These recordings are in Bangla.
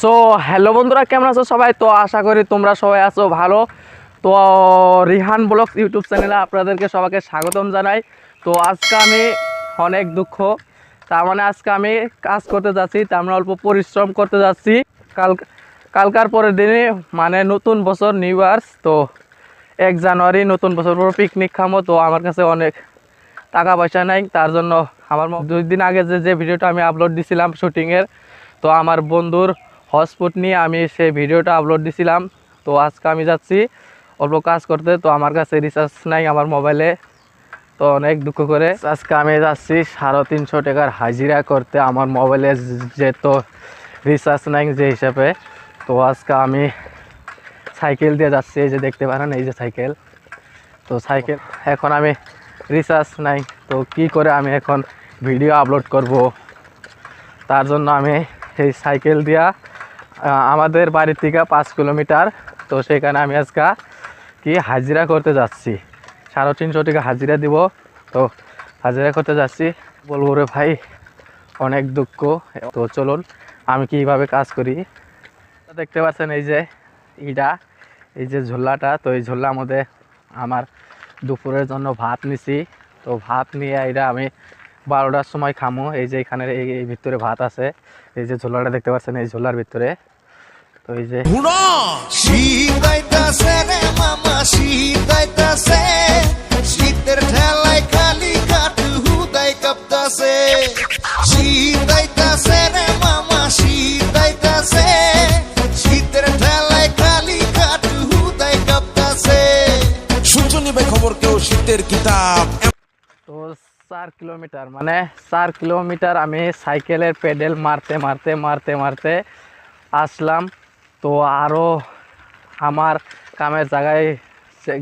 সো হ্যালো বন্ধুরা, কেমন আছো সবাই? তো আশা করি তোমরা সবাই আছো ভালো। তো, রিহান ব্লগ ইউটিউব চ্যানেলে আপনাদেরকে সবাইকে স্বাগতম জানাই। তো, আজকে আমি অনেক দুঃখ। তার মানে আজকে আমি কাজ করতে যাচ্ছি তার মানে অল্প পরিশ্রম করতে যাচ্ছি। কাল, কালকার পরের দিনে মানে নতুন বছর নিউ ইয়ার্স তো এক জানুয়ারি নতুন বছর পর পিকনিক খামো। তো, আমার কাছে অনেক টাকা পয়সা নাই, তার জন্য আমার দুই দিন আগে যে যে ভিডিওটা আমি আপলোড দিছিলাম শুটিংয়ের তো আমার বন্ধুর হটস্পট নিয়ে আমি সেই ভিডিওটা আপলোড দিছিলাম। তো আজকে আমি যাচ্ছি, অল্প কাজ করতে, তো আমার কাছে রিচার্জ নাই আমার মোবাইলে তো অনেক দুঃখ করে। আজকে আমি যাচ্ছি সাড়ে তিনশো টাকার হাজিরা করতে, আমার মোবাইলে যে তো রিচার্জ নাই যে হিসাবে। তো আজকে আমি সাইকেল দিয়ে যাচ্ছি, এই যে দেখতে পারেন, এই যে সাইকেল। তো সাইকেল, এখন আমি রিচার্জ নাই। তো কি করে আমি এখন ভিডিও আপলোড করব? তার জন্য আমি এই সাইকেল দিয়া আমাদের বাড়ি থেকে পাঁচ কিলোমিটার। তো সেখানে আমি আজকে কি হাজিরা করতে যাচ্ছি। সাড়ে তিনশো টাকা হাজিরা দিব। তো হাজিরা করতে যাচ্ছি। বলব রে ভাই, অনেক দুঃখ। তো চলুন, আমি কীভাবে কাজ করি? দেখতে পাচ্ছেন এই যে ইটা, এই যে ঝোলাটা। তো এই ঝোলার মধ্যে আমার দুপুরের জন্য ভাত নিছি। তো ভাত নিয়ে এটা আমি বারোটার সময় খামো। এই যে এখানে এই এই ভিতরে ভাত আছে। এই যে ঝোলাটা দেখতে পাচ্ছেন এই ঝোলার ভিতরে। তো এই যে শীত আইতাছে রে মামা শীত আইতাছে। শীতের ঠেলায় খালি কাটু হুদাই কাঁপতাছে। শীত আইতাছে রে মামা শীত আইতাছে। শীতের ঠেলায় খালি কাটু হুদাই কাঁপতাছে। ভাই খবর কেউ? শীতের কিতাব। চার কিলোমিটার মানে চার কিলোমিটার আমি সাইকেলের পেডেল মারতে মারতে মারতে মারতে আসলাম তো আরও আমার কামের জায়গায়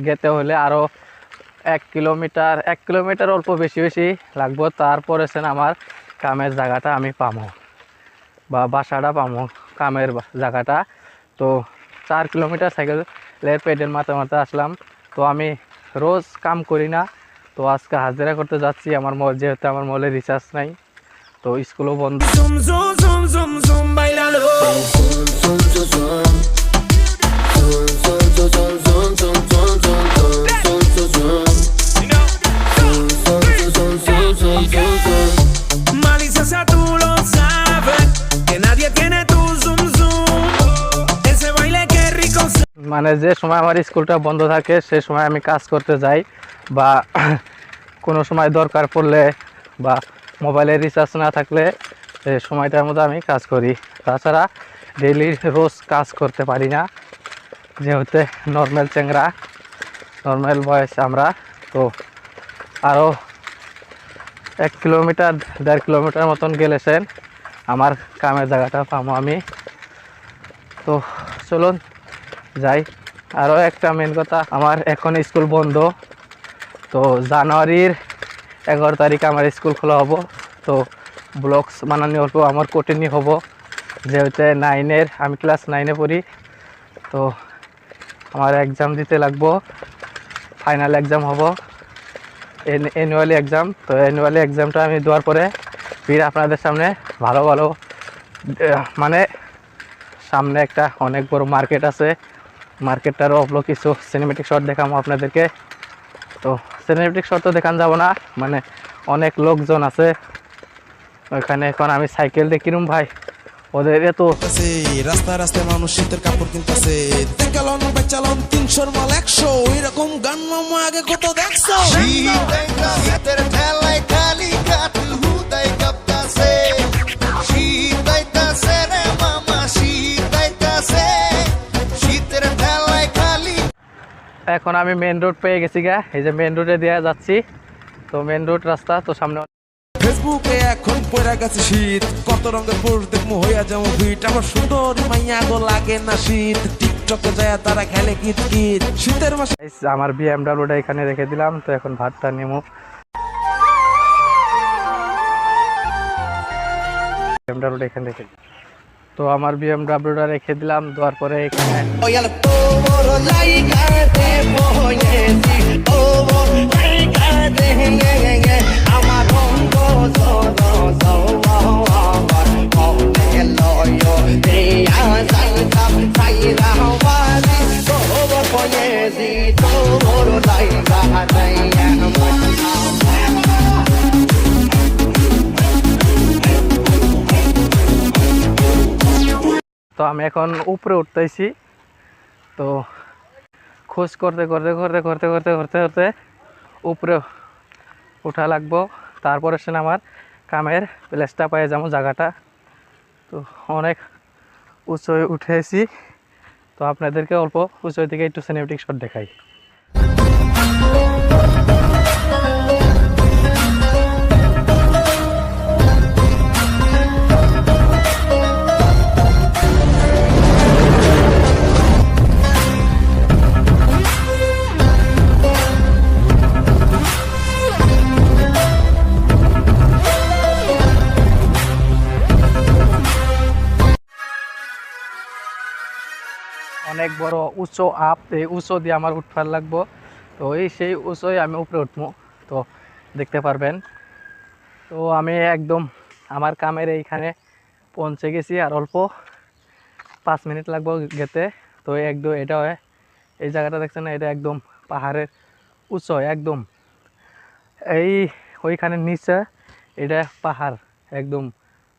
যেতে হলে আরও এক কিলোমিটার এক কিলোমিটার অল্প বেশি বেশি লাগবো। তারপরে সেন আমার কামের জায়গাটা আমি পামো। বা বাসাটা পামো কামের জায়গাটা তো চার কিলোমিটার সাইকেলের পেডেল মারতে মারতে আসলাম তো আমি রোজ কাম করি না তো আজকে হাজিরা করতে যাচ্ছি, আমার mo- যেহেতু আমার মোবাইলে রিচার্জ নাই, তো স্কুলও বন্ধ। মানে যে সময় আমার স্কুলটা বন্ধ থাকে, সে সময় আমি কাজ করতে যাই। বা কোনো সময় দরকার পড়লে বা মোবাইলে রিচার্জ না থাকলে সময়টার মধ্যে আমি কাজ করি। তাছাড়া ডেইলি রোজ কাজ করতে পারি না, যেহেতু নর্মাল চ্যাংরা নর্মাল বয়স আমরা। তো আরও এক কিলোমিটার, দেড় কিলোমিটার মতন গেলেছেন, আমার কামের জায়গাটা পাবো আমি। তো চলুন যাই। আরও একটা মেন কথা, আমার এখন স্কুল বন্ধ। তো জানুয়ারির এগারো তারিখ আমার স্কুল খোলা হব। তো ব্লগস বানানি অল্প আমার কঠিনই হব। যেহেতু নাইনের আমি ক্লাস নাইনে পড়ি। তো আমার এক্সাম দিতে লাগবো। ফাইনাল এক্সাম হব। অ্যানুয়ালি এক্সাম তো অ্যানুয়ালি এক্সামটা আমি দেওয়ার পরে ফির আপনাদের সামনে ভালো ভালো মানে সামনে একটা অনেক বড় মার্কেট আছে। মার্কেটটারও অপলো কিছু সিনেমেটিক শট দেখাবো আপনাদেরকে। তো সিনেমেটিক শট তো দেখান যাব না। মানে অনেক লোকজন আছে। ওইখানে এখন আমি সাইকেল দিয়ে কিনুম ভাই। ওদের এত রাস্তায় রাস্তায় মানুষ শীতের কাপড় কিনতেছে। বেচালন তিনশোর মাল একশো। এরকম গান মামা আগে কত দেখছ? শীতের ঠেলায় খালি কাটু এখন আমি মেন রোড পেয়ে গেছি গা। এই যে মেন রোডে দিয়ে যাচ্ছি। তো মেন রোড রাস্তা তো সামনে ফেসবুকে এখন পড়া গেছে শীত। কত রঙের পোস্ট দেখব হইয়া যাব ফিট আমার সুন্দর মাইয়া গো লাগে না শীত। টিকটকে যায় তারা খেলে কিত কিত শীতের মাসে Guys, আমার বিএমডাব্লিউটা এখানে রেখে দিলাম তো এখন ভাতটা নেব বিএমডাব্লিউটা এখানে রেখে দিলাম। তো আমার বিএমডাব্লিউটা রেখে দিলাম দেওয়ার পরে এখানে Oh, আমার আমি এখন উপরে উঠতেছি। তো খোঁজ করতে করতে করতে করতে করতে করতে করতে উপরে উঠা লাগবো। তারপরে সে আমার কামের প্লেসটা পেয়ে যাব জায়গাটা। তো অনেক উঁচুয় উঠেছি। তো আপনাদেরকে অল্প উঁচুর দিকে একটু সিনেমেটিক শট দেখাই। অনেক বড় উঁচু আপ, এই উঁচু দিয়ে আমার উঠবার লাগবো। তো এই সেই উঁচুই আমি উপরে উঠবো। তো দেখতে পারবেন। তো আমি একদম আমার কামের এইখানে পৌঁছে গেছি আর অল্প পাঁচ মিনিট লাগবো গেতে। তো একদম এটা এই জায়গাটা দেখছেন, এটা একদম পাহাড়ের উঁচু, একদম এই ওইখানে নিচে এটা পাহাড়, একদম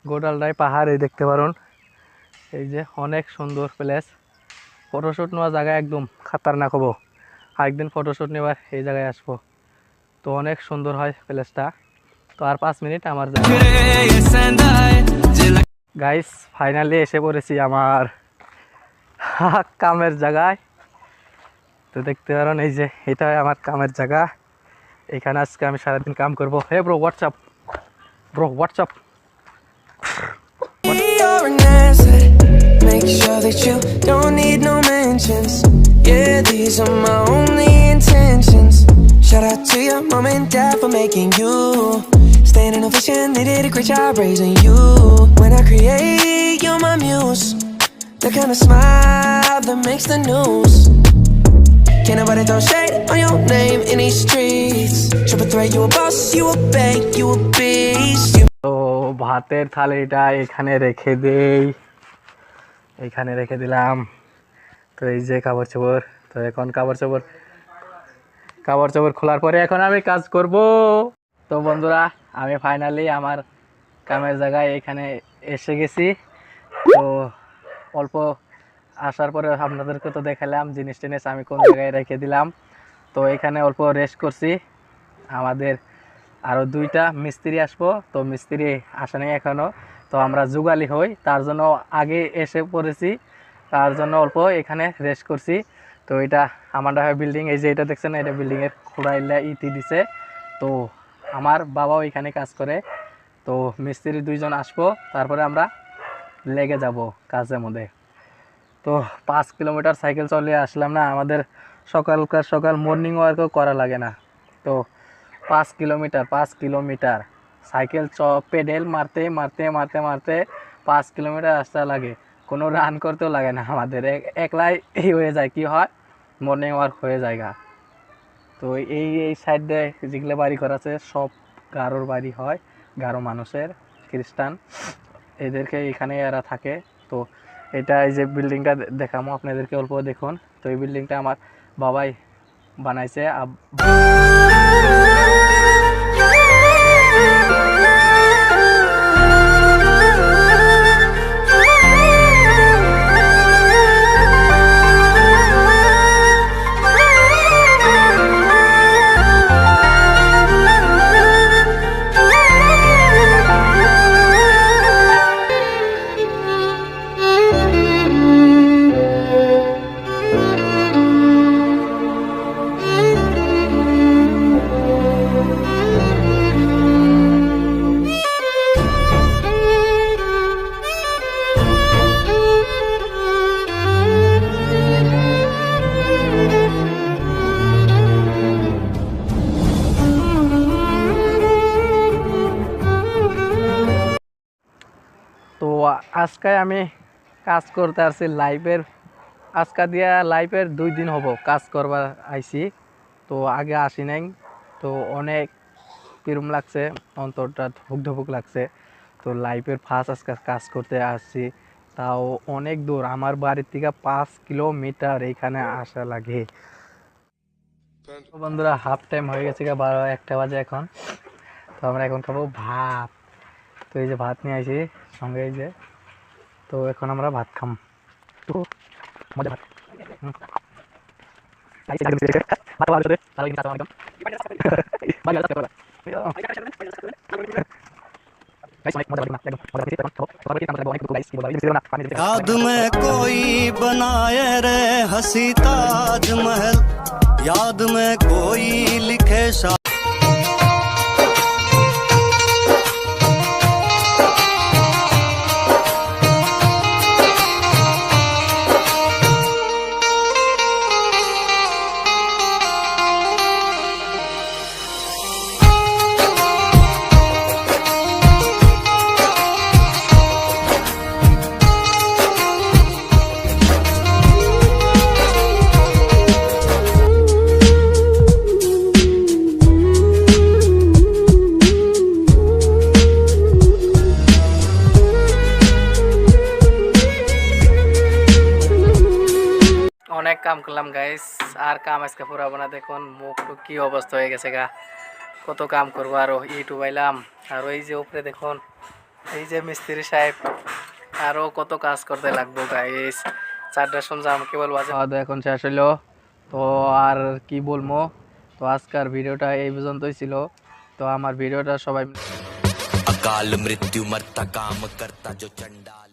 গোটালটাই পাহাড়, এই দেখতে পারুন। এই যে অনেক সুন্দর প্লেস। ফটোশ্যুট নেওয়া জায়গা একদম খাতারনাক হব। আরেকদিন ফটোশ্যুট নেওয়ার এই জায়গায় আসব। তো অনেক সুন্দর হয় প্লেসটা। তো আর পাঁচ মিনিট আমার গাইস ফাইনালি এসে পড়েছি আমার কামের জায়গায়। তো দেখতে পারেন, এই যে এটা আমার কামের জায়গা। এখানে আজকে আমি সারাদিন কাম করব। Hey bro WhatsApp bro WhatsApp. Make sure that you don't need no mentions. Yeah, these are my only intentions. Shout out to your mom and dad for making you. Standing ovation, they did a great job raising you. When I create, you're my muse. The kind of smile that makes the news. Can't nobody throw shade on your name in these streets. Triple threat, you a boss, you a bank, you a beast. You তো ভাতের থালিটা এখানে রেখে দেই এখানে রেখে দিলাম তো এই যে কাপড় চোপড়, তো এখন কাপড় চোপড় কাপড় চোপড় খোলার পরে এখন আমি কাজ করব। তো বন্ধুরা, আমি ফাইনালি আমার কামের জায়গায় এখানে এসে গেছি। তো অল্প আসার পরে আপনাদেরকে তো দেখালাম, জিনিস টিনিস আমি কোন জায়গায় রেখে দিলাম। তো এখানে অল্প রেস্ট করছি। আমাদের আরও দুইটা মিস্ত্রি আসব। তো মিস্ত্রি আসে নাই এখনও তো আমরা যুগালি হই, তার জন্য আগে এসে পড়েছি। তার জন্য অল্প এখানে রেস্ট করছি। তো এটা আমাদের বিল্ডিং এই যে এটা দেখছেন, এটা বিল্ডিংয়ের খোড়াইলা ইতি দিছে। তো আমার বাবাও এখানে কাজ করে। তো মিস্ত্রি দুইজন আসব, তারপরে আমরা লেগে যাব কাজের মধ্যে। তো পাঁচ কিলোমিটার সাইকেল চলে আসলাম না, আমাদের সকালকার সকাল মর্নিং ওয়ার্কও করা লাগে না। তো পাঁচ কিলোমিটার পাঁচ কিলোমিটার। সাইকেল চ পেডেল মারতে মারতে মারতে মারতে পাঁচ কিলোমিটার আসতে লাগে। কোনো রান করতেও লাগে না আমাদের। এক- একলাই এই হয়ে যায়, কি হয়? মর্নিং ওয়ার্ক হয়ে যায় গা। তো এই এই সাইডে যেগুলো বাড়ি করা আছে, সব গারোর বাড়ি হয় গারো মানুষের, খ্রিস্টান। এদেরকে এখানে এরা থাকে। তো এটা এই যে বিল্ডিংটা দেখামো, আপনাদেরকে অল্প দেখুন। তো এই বিল্ডিংটা আমার বাবাই বানাইছে আজকে আমি কাজ করতে আসছি লাইভের আজকে দিয়া লাইভের দুই দিন হব কাজ করবার আইছি। তো আগে আসি নাই। তো অনেক পিরুম লাগছে, অন্তরটা ধুক লাগছে। তো লাইভের ফার্স্ট আজকে কাজ করতে আসছি। তাও অনেক দূর, আমার বাড়ির থেকে পাঁচ কিলোমিটার এইখানে আসা লাগে। বন্ধুরা হাফ টাইম হয়ে গেছে বারো একটা বাজে এখন। তো আমরা এখন খাব ভাত। তো এই যে ভাত নিয়ে আসি সঙ্গে এই যে তো এখন আমরা ভাত খাম তো মজা ভাত হুম। গাইস এটা কিন্তু ভালো ভালো করে ভালো কিন্তু আসসালামু আলাইকুম ভাই আল্লাহ গাইস অনেক মজা লাগবে না একদম মজা করছি এখন তো সবার প্রতি আমরা অনেক গাইস কি বলবো এই না পানি দিতে याद में कोई बनाए रे हसी ताजमहल याद में कोई लिखे शा করলাম গাইস আর কাম আজকে ফুরাবো না দেখুন মুখ টুক কি অবস্থা হয়ে গেছে গা কত কাম করবো আরো ইউটিউব আইলাম আর ওই যে উপরে দেখুন এই যে মিস্ত্রি সাহেব আরো কত কাজ করতে লাগবো গাইস চারটা শুনলাম কি বলবো খাওয়া দাওয়া এখন শেষ হইলো তো আর কি বলবো তো আজকের ভিডিওটা এই পর্যন্তই ছিল তো আমার ভিডিওটা সবাই अकाल मृत्यु मरता काम करता जो चंडाल